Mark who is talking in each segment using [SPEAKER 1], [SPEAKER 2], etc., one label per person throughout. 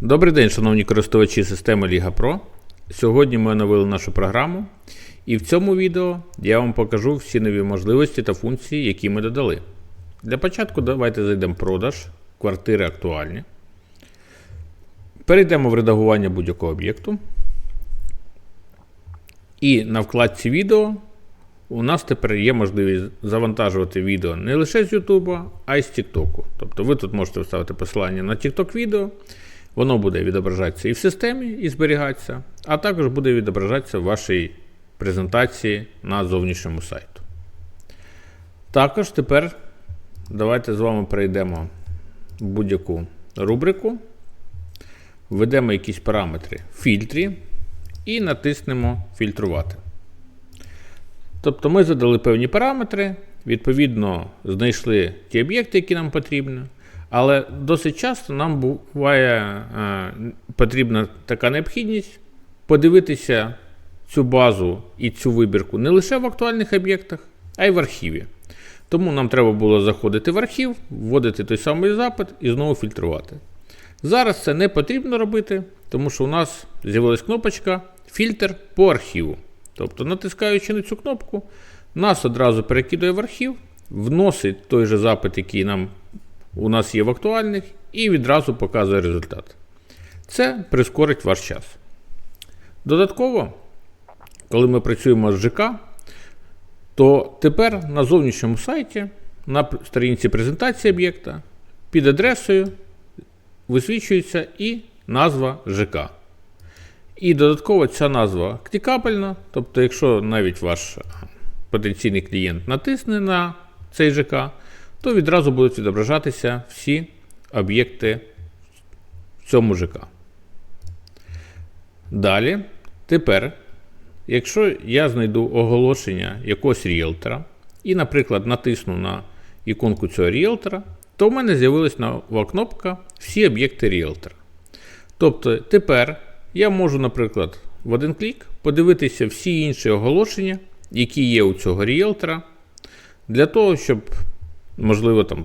[SPEAKER 1] Добрий день, шановні користувачі системи Liga Pro. Сьогодні ми оновили нашу програму, і в цьому відео я вам покажу всі нові можливості та функції, які ми додали. Для початку давайте зайдемо в продаж, квартири актуальні. Перейдемо в редагування будь-якого об'єкту. І на вкладці відео у нас тепер є можливість завантажувати відео не лише з YouTube, а й з TikTok. Тобто ви тут можете вставити посилання на TikTok відео, воно буде відображатися і в системі, і зберігатися, а також буде відображатися в вашій презентації на зовнішньому сайту. Також тепер давайте з вами перейдемо в будь-яку рубрику, введемо якісь параметри в фільтрі і натиснемо Фільтрувати. Тобто ми задали певні параметри, відповідно, знайшли ті об'єкти, які нам потрібні. Але досить часто нам буває е, потрібна така необхідність подивитися цю базу і цю вибірку не лише в актуальних об'єктах, а й в архіві. Тому нам треба було заходити в архів, вводити той самий запит і знову фільтрувати. Зараз це не потрібно робити, тому що у нас з'явилась кнопочка Фільтр по архіву. Тобто, натискаючи на цю кнопку, нас одразу перекидує в архів, вносить той же запит, який нам у нас є в актуальних, і відразу показує результат. Це прискорить ваш час. Додатково, коли ми працюємо з ЖК, то тепер на зовнішньому сайті, на сторінці презентації об'єкта, під адресою висвічується і назва ЖК. І додатково ця назва клікабельна, тобто, якщо навіть ваш потенційний клієнт натисне на цей ЖК, то відразу будуть відображатися всі об'єкти в цьому. Далі, тепер, якщо я знайду оголошення якогось ріелтора і, наприклад, натисну на іконку цього ріелтора, то в мене з'явилась нова кнопка Всі об'єкти ріелтора. Тобто, тепер я можу, наприклад, в один клік подивитися всі інші оголошення, які є у цього ріелтора, для того, щоб, можливо, там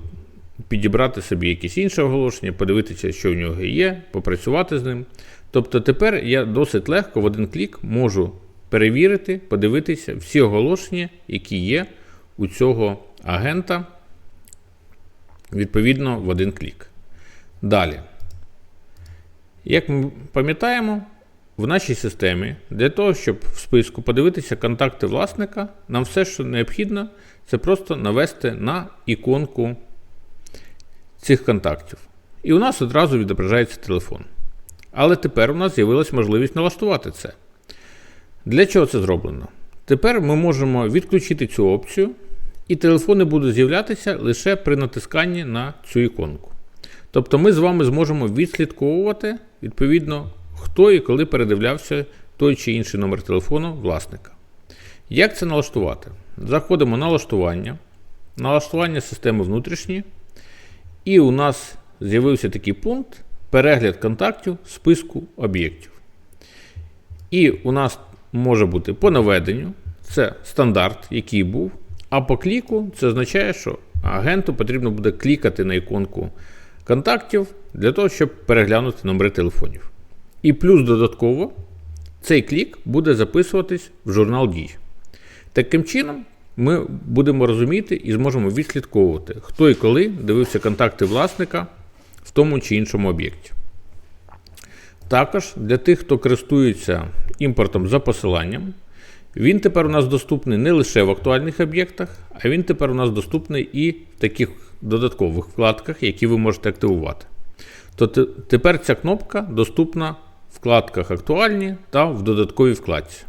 [SPEAKER 1] підібрати собі якісь інші оголошення, подивитися, що в нього є, попрацювати з ним. Тобто тепер я досить легко в один клік можу перевірити, подивитися всі оголошення, які є у цього агента, відповідно, в один клік. Далі. Як ми пам'ятаємо, в нашій системі для того, щоб в списку подивитися контакти власника, нам все, що необхідно, це просто навести на іконку цих контактів. І у нас одразу відображається телефон. Але тепер у нас з'явилась можливість налаштувати це. Для чого це зроблено? Тепер ми можемо відключити цю опцію, і телефони будуть з'являтися лише при натисканні на цю іконку. Тобто ми з вами зможемо відслідковувати, відповідно, хто і коли передивлявся той чи інший номер телефону власника. Як це налаштувати? Заходимо на налаштування, налаштування системи внутрішні, і у нас з'явився такий пункт перегляд контактів списку об'єктів. І у нас може бути по наведенню, це стандарт, який був. А по кліку це означає, що агенту потрібно буде клікати на іконку контактів для того, щоб переглянути номери телефонів. І плюс додатково цей клік буде записуватись в журнал дій. Таким чином, ми будемо розуміти і зможемо відслідковувати, хто і коли дивився контакти власника в тому чи іншому об'єкті. Також для тих, хто користується імпортом за посиланням, він тепер у нас доступний не лише в актуальних об'єктах, а він тепер у нас доступний і в таких додаткових вкладках, які ви можете активувати. То тепер ця кнопка доступна вкладках Актуальні та в додатковій вкладці.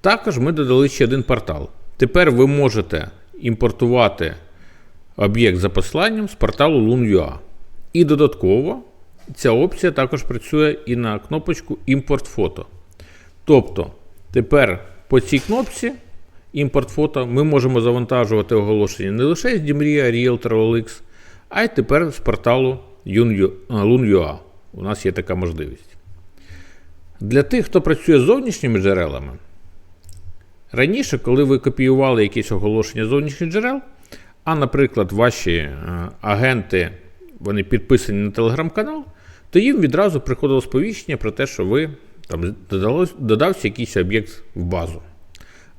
[SPEAKER 1] Також ми додали ще один портал. Тепер ви можете імпортувати об'єкт за посиланням з порталу Loon.ua. І додатково ця опція також працює і на кнопочку Імпорт фото. Тобто, тепер по цій кнопці імпорт фото ми можемо завантажувати оголошення не лише з Дімрія, Realtor, OLX, а й тепер з порталу Loon.ua. У нас є така можливість. Для тих, хто працює з зовнішніми джерелами, раніше, коли ви копіювали якісь оголошення зовнішніх джерел, а, наприклад, ваші агенти вони підписані на телеграм-канал, то їм відразу приходило сповіщення про те, що ви там додався якийсь об'єкт в базу.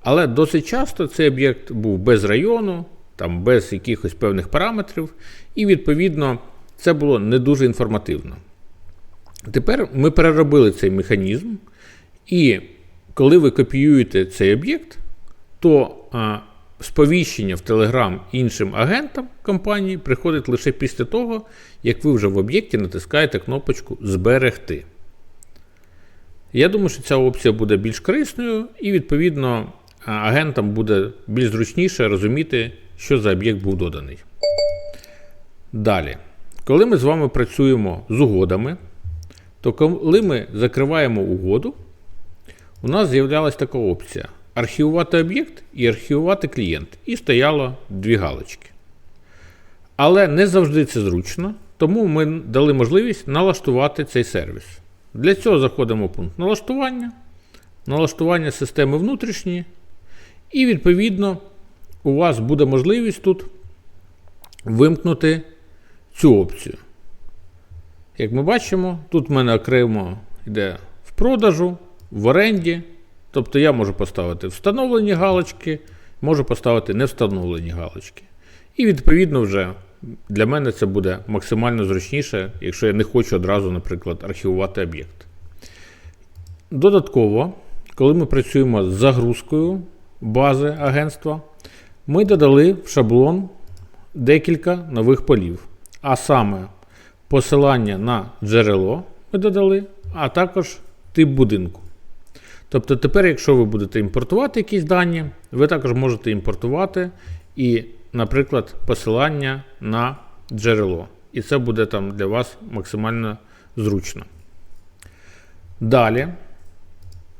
[SPEAKER 1] Але досить часто цей об'єкт був без району, там без якихось певних параметрів, і відповідно це було не дуже інформативно. Тепер ми переробили цей механізм, і коли ви копіюєте цей об'єкт, то а, сповіщення в Telegram іншим агентам компанії приходить лише після того, як ви вже в об'єкті натискаєте кнопочку Зберегти. Я думаю, що ця опція буде більш корисною, і, відповідно, агентам буде більш зручніше розуміти, що за об'єкт був доданий. Далі, коли ми з вами працюємо з угодами, то коли ми закриваємо угоду, у нас з'являлася така опція: архівувати об'єкт і архівувати клієнт. І стояло дві галочки. Але не завжди це зручно, тому ми дали можливість налаштувати цей сервіс. Для цього заходимо в пункт налаштування, налаштування системи внутрішні, і, відповідно, у вас буде можливість тут вимкнути цю опцію. Як ми бачимо, тут в мене окремо йде в продажу, в оренді. Тобто я можу поставити встановлені галочки, можу поставити не встановлені галочки. І відповідно вже для мене це буде максимально зручніше, якщо я не хочу одразу, наприклад, архівувати об'єкт. Додатково, коли ми працюємо з загрузкою бази агентства, ми додали в шаблон декілька нових полів. А саме посилання на джерело ми додали, а також тип будинку. Тобто тепер, якщо ви будете імпортувати якісь дані, ви також можете імпортувати і, наприклад, посилання на джерело. І це буде там для вас максимально зручно. Далі,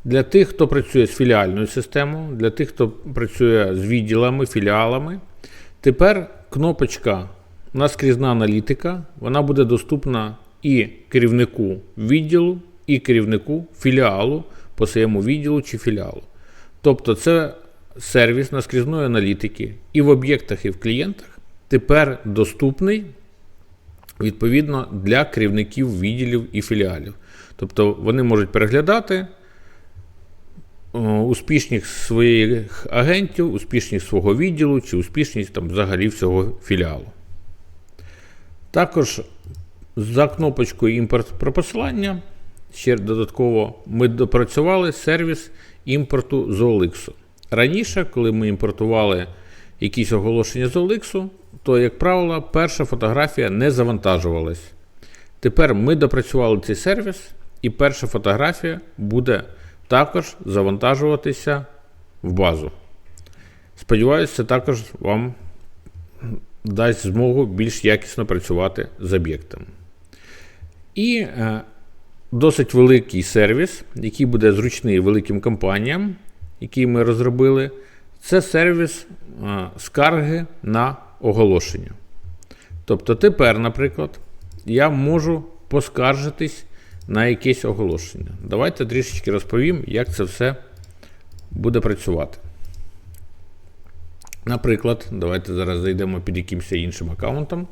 [SPEAKER 1] для тих, хто працює з філіальною системою, для тих, хто працює з відділами, філіалами, тепер кнопочка наскрізна аналітика, вона буде доступна і керівнику відділу, і керівнику філіалу по своєму відділу чи філіалу. Тобто, це сервіс наскрізної аналітики і в об'єктах, і в клієнтах тепер доступний відповідно для керівників відділів і філіалів. Тобто вони можуть переглядати успішність своїх агентів, успішність свого відділу чи успішність там, взагалі всього філіалу. Також за кнопочкою імпорт про посилання ще додатково ми допрацювали сервіс імпорту з OLX. Раніше, коли ми імпортували якісь оголошення з OLX, то, як правило, перша фотографія не завантажувалась. Тепер ми допрацювали цей сервіс, і перша фотографія буде також завантажуватися в базу. Сподіваюся, це також вам дасть змогу більш якісно працювати з об'єктом. І е, досить великий сервіс, який буде зручний великим компаніям, який ми розробили, це сервіс е, скарги на оголошення. Тобто тепер, наприклад, я можу поскаржитись на якесь оголошення. Давайте трішечки розповім, як це все буде працювати. Наприклад, давайте зараз зайдемо під якимось іншим аккаунтом.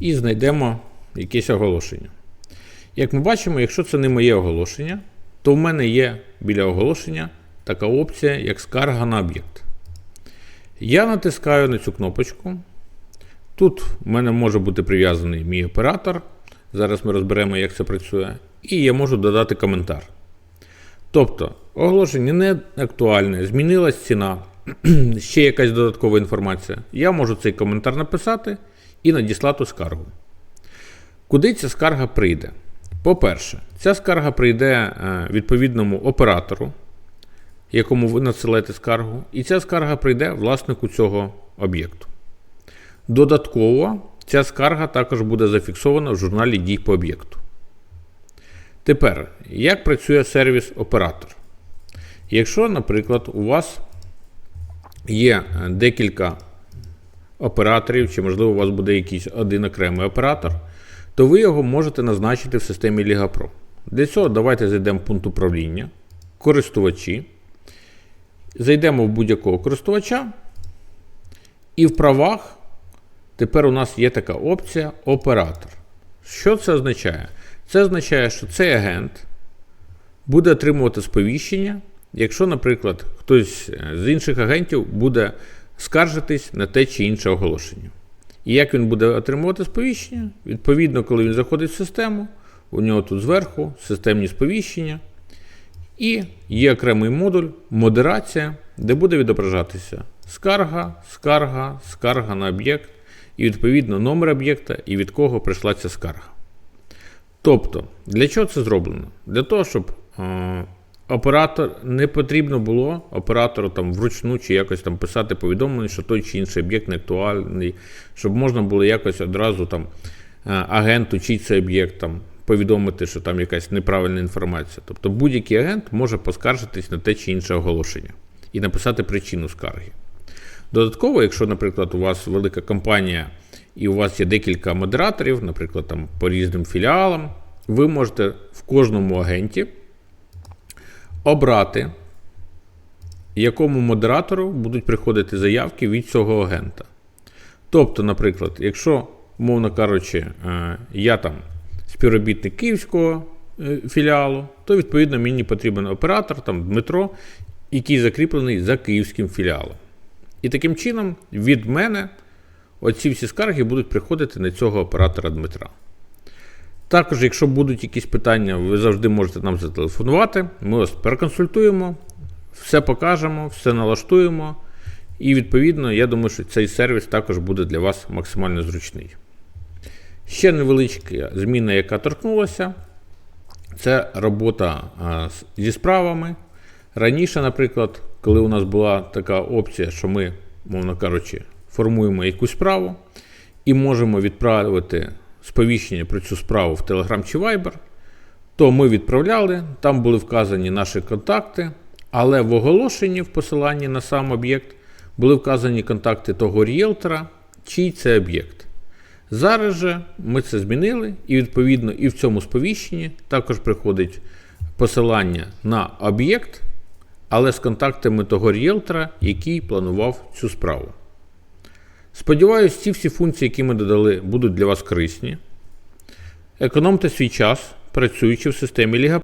[SPEAKER 1] І знайдемо якесь оголошення. Як ми бачимо, якщо це не моє оголошення, то в мене є біля оголошення така опція, як скарга на об'єкт. Я натискаю на цю кнопочку. Тут в мене може бути прив'язаний мій оператор. Зараз ми розберемо, як це працює. І я можу додати коментар. Тобто, оголошення не актуальне, змінилась ціна, ще якась додаткова інформація. Я можу цей коментар написати і надіслати скаргу. Куди ця скарга прийде? По-перше, ця скарга прийде е, відповідному оператору, якому ви надсилаєте скаргу, і ця скарга прийде власнику цього об'єкту. Додатково, ця скарга також буде зафіксована в журналі дій по об'єкту. Тепер, як працює сервіс оператор? Якщо, наприклад, у вас є е, декілька операторів, чи, можливо, у вас буде якийсь один окремий оператор, то ви його можете назначити в системі LigaPro. Для цього давайте зайдемо в пункт управління, користувачі. Зайдемо в будь-якого користувача, і в правах тепер у нас є така опція оператор. Що це означає? Це означає, що цей агент буде отримувати сповіщення, якщо, наприклад, хтось е, з інших агентів буде скаржитись на те чи інше оголошення. І як він буде отримувати сповіщення? Відповідно, коли він заходить в систему, у нього тут зверху системні сповіщення. І є окремий модуль модерація, де буде відображатися скарга, скарга, скарга на об'єкт, і відповідно номер об'єкта і від кого прийшла ця скарга. Тобто, для чого це зроблено? Для того, щоб е, оператор не потрібно було оператору там вручну чи якось там писати повідомлення, що той чи інший об'єкт не актуальний, щоб можна було якось одразу там е, агенту, чий це об'єкт там повідомити, що там якась неправильна інформація. Тобто будь-який агент може поскаржитись на те чи інше оголошення і написати причину скарги. Додатково, якщо, наприклад, у вас велика компанія і у вас є декілька модераторів, наприклад, там по різним філіалам, ви можете в кожному агенті обрати, якому модератору будуть приходити заявки від цього агента. Тобто, наприклад, якщо, мовно кажучи, е, я там співробітник київського е, філіалу, то відповідно мені потрібен оператор, там Дмитро, який закріплений за київським філіалом. І таким чином від мене оці всі скарги будуть приходити на цього оператора Дмитра. Також, якщо будуть якісь питання, ви завжди можете нам зателефонувати. Ми вас переконсультуємо, все покажемо, все налаштуємо. І відповідно, я думаю, що цей сервіс також буде для вас максимально зручний. Ще невеличка зміна, яка торкнулася, це робота зі справами. Раніше, наприклад, коли у нас була така опція, що ми, мовно кажучи, формуємо якусь справу і можемо відправити сповіщення про цю справу в Telegram чи Viber, то ми відправляли, там були вказані наші контакти, але в оголошенні в посиланні на сам об'єкт були вказані контакти того ріелтора, чий це об'єкт. Зараз же ми це змінили, і відповідно і в цьому сповіщенні також приходить посилання на об'єкт, але з контактами того ріелтора, який планував цю справу. Сподіваюсь, ці всі функції, які ми додали, будуть для вас корисні. Економте свій час, працюючи в системі Ліга